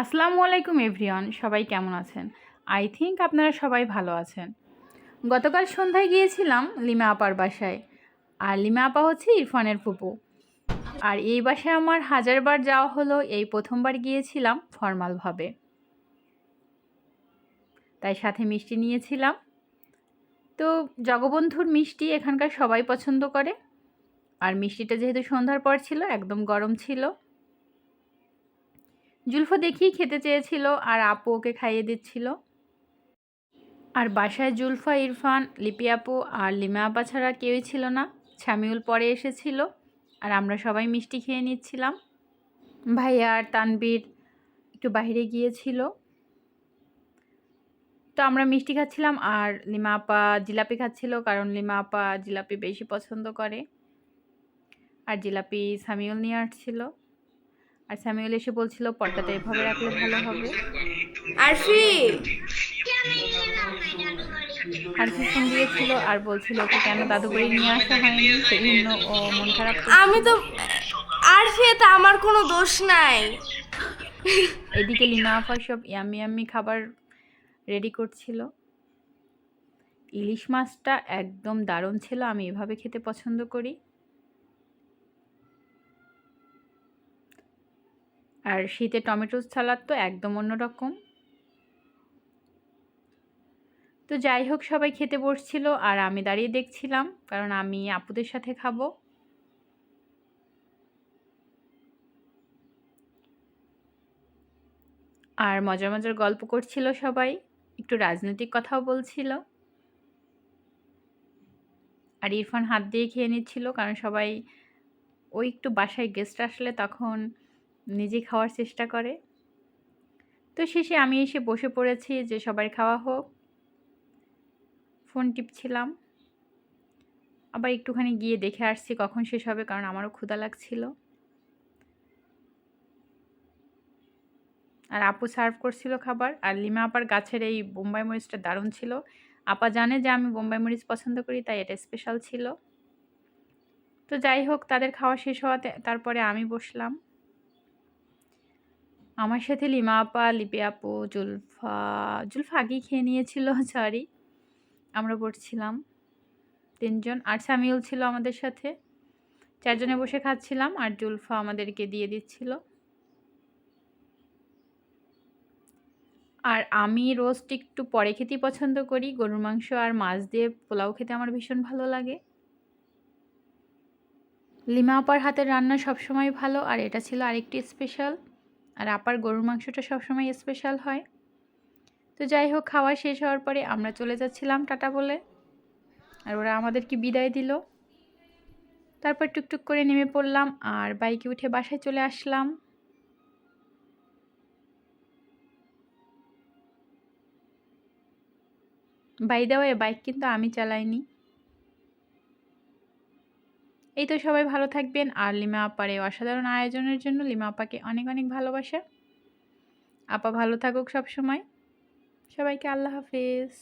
আসসালামু আলাইকুম এভরিওয়ান, সবাই কেমন আছেন? আই থিঙ্ক আপনারা সবাই ভালো আছেন। গতকাল সন্ধ্যায় গিয়েছিলাম লিমা আপার বাসায়। আর লিমা আপা হচ্ছে ইরফানের ফুপু। আর এই বাসায় আমার হাজারবার যাওয়া হলো, এই প্রথমবার গিয়েছিলাম ফর্মালভাবে। তাই সাথে মিষ্টি নিয়েছিলাম। তো জগবন্ধুর মিষ্টি এখানকার সবাই পছন্দ করে। আর মিষ্টিটা যেহেতু সন্ধ্যার পর ছিল, একদম গরম ছিল। জুলফো দেখেই খেতে চেয়েছিল আর আপু ওকে খাইয়ে দিচ্ছিল। আর বাসায় জুলফা, ইরফান, লিপি আপু আর লিমা আপা ছাড়া কেউই ছিল না। ছামিউল পরে এসেছিল আর আমরা সবাই মিষ্টি খেয়ে নিচ্ছিলাম। ভাইয়া আর তানবীর একটু বাইরে গিয়েছিল। তো আমরা মিষ্টি খাচ্ছিলাম আর লিমা আপা জিলাপি খাচ্ছিল কারণ লিমা আপা জিলাপি বেশি পছন্দ করে। আর জিলাপি সামিউল নিয়ে আসছিল। আর স্যামিউল এসে বলছিল পটটাতে এভাবে রাখলে ভালো হবে। আরফি আর কি ফোন দিয়েছিল আর বলছিল ওকে কেন দাদু বাড়ি নিয়ে আসা হয়নি? সেই জন্য ও মন খারাপ আমি তো আরফি এটা আমার কোনো দোষ নাই। এদিকে লিনা আফা সব ইয়ামি ইয়ামি খাবার রেডি করছিল। ইলিশ মাছটা একদম দারুণ ছিল আমি এভাবে খেতে পছন্দ করি। আর শীতে টমেটো সালাদ তো একদম অন্যরকম। তো যাই হোক, সবাই খেতে বসছিল আর আমি দাঁড়িয়ে দেখছিলাম, কারণ আমি আপুদের সাথে খাব। আর মজার মজার গল্প করছিল সবাই, একটু রাজনৈতিক কথাও বলছিল। আর ইরফান হাত দিয়ে খেয়ে নিচ্ছিল, কারণ সবাই ওই একটু বাসায় গেস্ট আসলে তখন নিজে খাওয়ার চেষ্টা করে। তো শেষে আমি এসে বসে পড়েছি যে সবাই খাওয়া হোক। ফোন টিপছিলাম। আবার একটুখানি গিয়ে দেখে আসছি কখন শেষ হবে কারণ আমারও ক্ষুধা লাগছিল। আর আপু সার্ভ করছিল খাবার আর লিমা আপার গাছের এই বোম্বাই মরিচটা দারুণ ছিল। আপা জানে যে আমি বোম্বাই মরিচ পছন্দ করি, তাই এটা স্পেশাল ছিল। তো যাই হোক, তাদের খাওয়া শেষ হওয়াতে তারপরে আমি বসলাম। আমার সাথে লিমা আপা, লিপি আপু, জুলফা জুলফা আগেই খেয়ে নিয়েছিল সরি আমরা পড়ছিলাম। তিনজন, আর সামিউল ছিল আমাদের সাথে। চারজনে বসে খাচ্ছিলাম, আর জুলফা আমাদেরকে দিয়ে দিচ্ছিল। আর আমি রোস্ট একটু পরে খেতেই পছন্দ করি। গরুর মাংস আর মাছ দিয়ে পোলাও খেতে আমার ভীষণ ভালো লাগে। লিমা আপার হাতের রান্না সবসময় ভালো, আর এটা ছিল আরেকটি স্পেশাল আর আপার গরুর মাংসটা সবসময় স্পেশাল হয়। তো যাই হোক, খাওয়া শেষ হওয়ার পরে আমরা চলে যাচ্ছিলাম টাটা বলে। আর ওরা আমাদেরকে বিদায় দিল। তারপর টুকটুক করে নেমে পড়লাম আর বাইকে উঠে বাসায় চলে আসলাম। বাই দেওয়া বাইক কিন্তু আমি চালাইনি। এই তো সবাই ভালো থাকবেন। আর লিমা আপার এই অসাধারণ আয়োজনের জন্য লিমা আপাকে অনেক অনেক ভালোবাসা। আপা ভালো থাকুক সব সময় সবাইকে আল্লাহ হাফিজ।